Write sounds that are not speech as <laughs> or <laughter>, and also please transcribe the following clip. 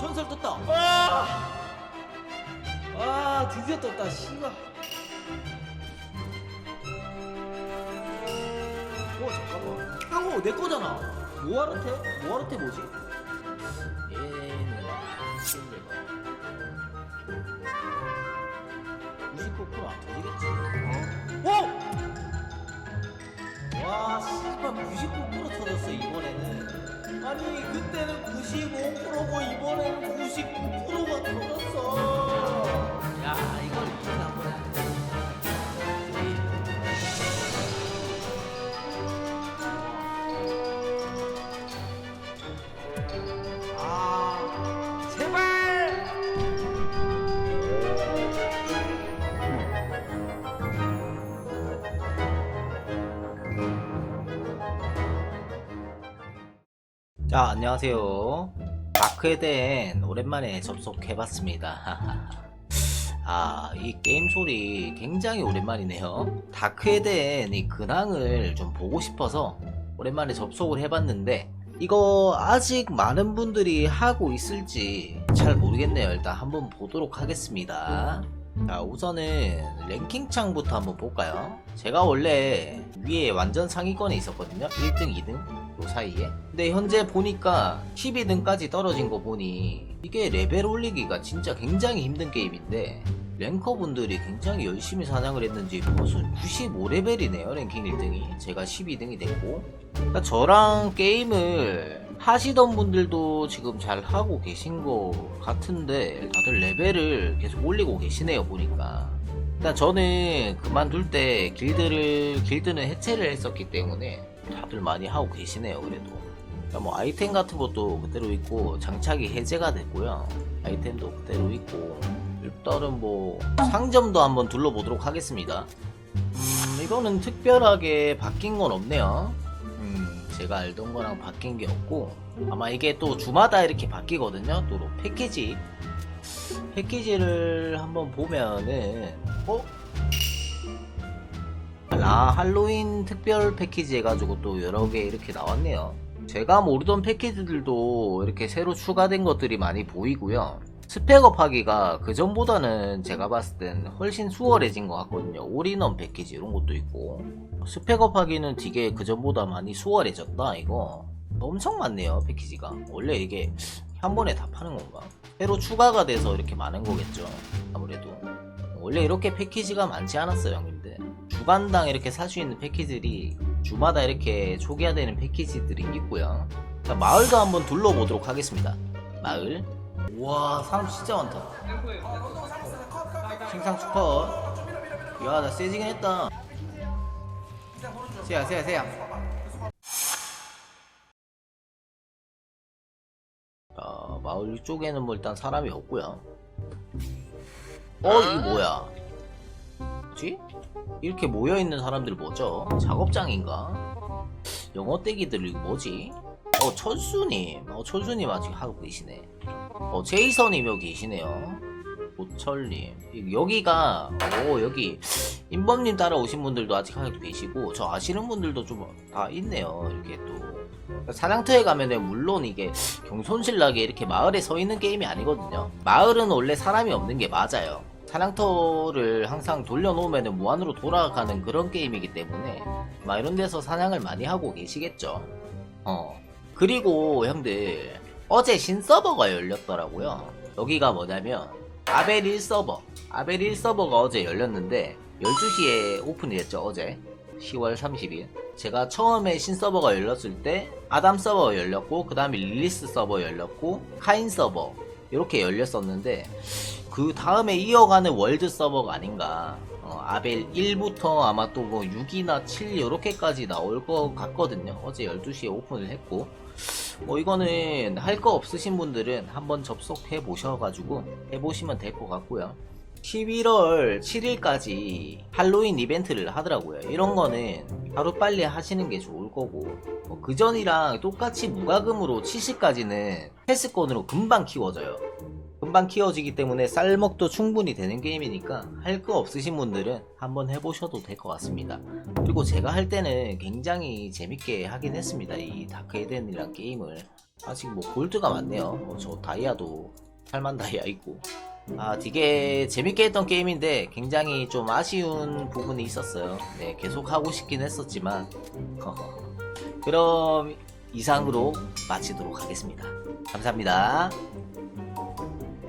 전설 떴다 아! 아 드디어 떴다 씨발 어 잠깐만 하고 내 거잖아 모아르테? 모아르테 뭐지? 얘는 실내가 99%안 터지겠지 어? 와 씨발 99% 터졌어 이번에는 아니 그때는 95%고 이번에는 99%가 터졌어 자 안녕하세요. 다크에덴 오랜만에 접속해봤습니다. <laughs> 아 이 게임 소리 굉장히 오랜만이네요. 다크에덴 이 근황을 좀 보고 싶어서 오랜만에 접속을 해봤는데 이거 아직 많은 분들이 하고 있을지 잘 모르겠네요. 일단 한번 보도록 하겠습니다. 자 우선은 랭킹창부터 한번 볼까요? 제가 원래 위에 완전 상위권에 있었거든요. 1등 2등 요 사이에? 근데 현재 보니까 12등까지 떨어진 거 보니 이게 레벨 올리기가 진짜 굉장히 힘든 게임인데 랭커분들이 굉장히 열심히 사냥을 했는지 무슨 95레벨이네요 랭킹 1등이. 제가 12등이 됐고. 그러니까 저랑 게임을 하시던 분들도 지금 잘 하고 계신 것 같은데 다들 레벨을 계속 올리고 계시네요 보니까. 일단 저는 그만둘 때 길드를 길드는 해체를 했었기 때문에 다들 많이 하고 계시네요 그래도. 뭐 아이템 같은 것도 그대로 있고 장착이 해제가 됐고요. 아이템도 그대로 있고. 일단은 뭐 상점도 한번 둘러보도록 하겠습니다. 음 이거는 특별하게 바뀐 건 없네요. 음 제가 알던 거랑 바뀐 게 없고. 아마 이게 또 주마다 이렇게 바뀌거든요 또 패키지. 패키지를 한번 보면은 어? 아 할로윈 특별 패키지 해가지고 또 여러 개 이렇게 나왔네요. 제가 모르던 패키지들도 이렇게 새로 추가된 것들이 많이 보이고요. 스펙업 하기가 그 전보다는 제가 봤을 땐 훨씬 수월해진 것 같거든요. 올인원 패키지 이런 것도 있고. 스펙업 하기는 되게 그 전보다 많이 수월해졌다 이거. 엄청 많네요 패키지가. 원래 이게 한 번에 다 파는 건가? 새로 추가가 돼서 이렇게 많은 거겠죠 아무래도. 원래 이렇게 패키지가 많지 않았어요 형님들 주간당 이렇게 살 수 있는 패키지들이 주마다 이렇게 초기화되는 패키지들이 있고요. 자 마을도 한번 둘러보도록 하겠습니다. 마을. 우와 사람 진짜 많다. 킹상추 컷야나 세지긴 했다. 세야 세야 세야. 자 마을 쪽에는 뭐 일단 사람이 없고요. 어 이거 뭐야? 뭐지? 이렇게 모여있는 사람들 뭐죠? 작업장인가? 영어 떼기들 이거 뭐지? 어 천수님. 어 천수님 아직 하고 계시네. 어 제이선님 여기 계시네요. 오철님. 여기가 오 여기 인범님 따라오신 분들도 아직 하고 계시고 저 아시는 분들도 좀 다 있네요. 이렇게 또. 사냥터에 가면은 물론 이게 경손실나게 이렇게 마을에 서 있는 게임이 아니거든요. 마을은 원래 사람이 없는 게 맞아요 사냥터를 항상 돌려놓으면 무한으로 돌아가는 그런 게임이기 때문에 막 이런 데서 사냥을 많이 하고 계시겠죠. 어. 그리고 형들 어제 신서버가 열렸더라고요. 여기가 뭐냐면 아벨 1서버. 아벨 1서버가 어제 열렸는데 12시에 오픈이 됐죠 어제. 10월 30일. 제가 처음에 신서버가 열렸을 때 아담 서버 열렸고 그 다음에 릴리스 서버 열렸고 카인 서버 이렇게 열렸었는데 그 다음에 이어가는 월드 서버가 아닌가. 어, 아벨 1부터 아마 또 뭐 6이나 7 이렇게까지 나올 것 같거든요. 어제 12시에 오픈을 했고. 뭐 이거는 할 거 없으신 분들은 한번 접속해 보셔가지고 해보시면 될 것 같고요. 11월 7일까지 할로윈 이벤트를 하더라고요. 이런 거는 하루 빨리 하시는 게 좋을 거고. 뭐 그 전이랑 똑같이 무과금으로 70까지는 패스권으로 금방 키워져요 금방 키워지기 때문에 쌀먹도 충분히 되는 게임이니까 할 거 없으신 분들은 한번 해보셔도 될 것 같습니다. 그리고 제가 할 때는 굉장히 재밌게 하긴 했습니다. 이 다크 에덴이란 게임을. 아직 뭐 골드가 많네요. 뭐 저 다이아도 8만 다이아 있고. 아 되게 재밌게 했던 게임인데 굉장히 좀 아쉬운 부분이 있었어요. 네 계속 하고 싶긴 했었지만. <laughs> 그럼 이상으로 마치도록 하겠습니다. 감사합니다.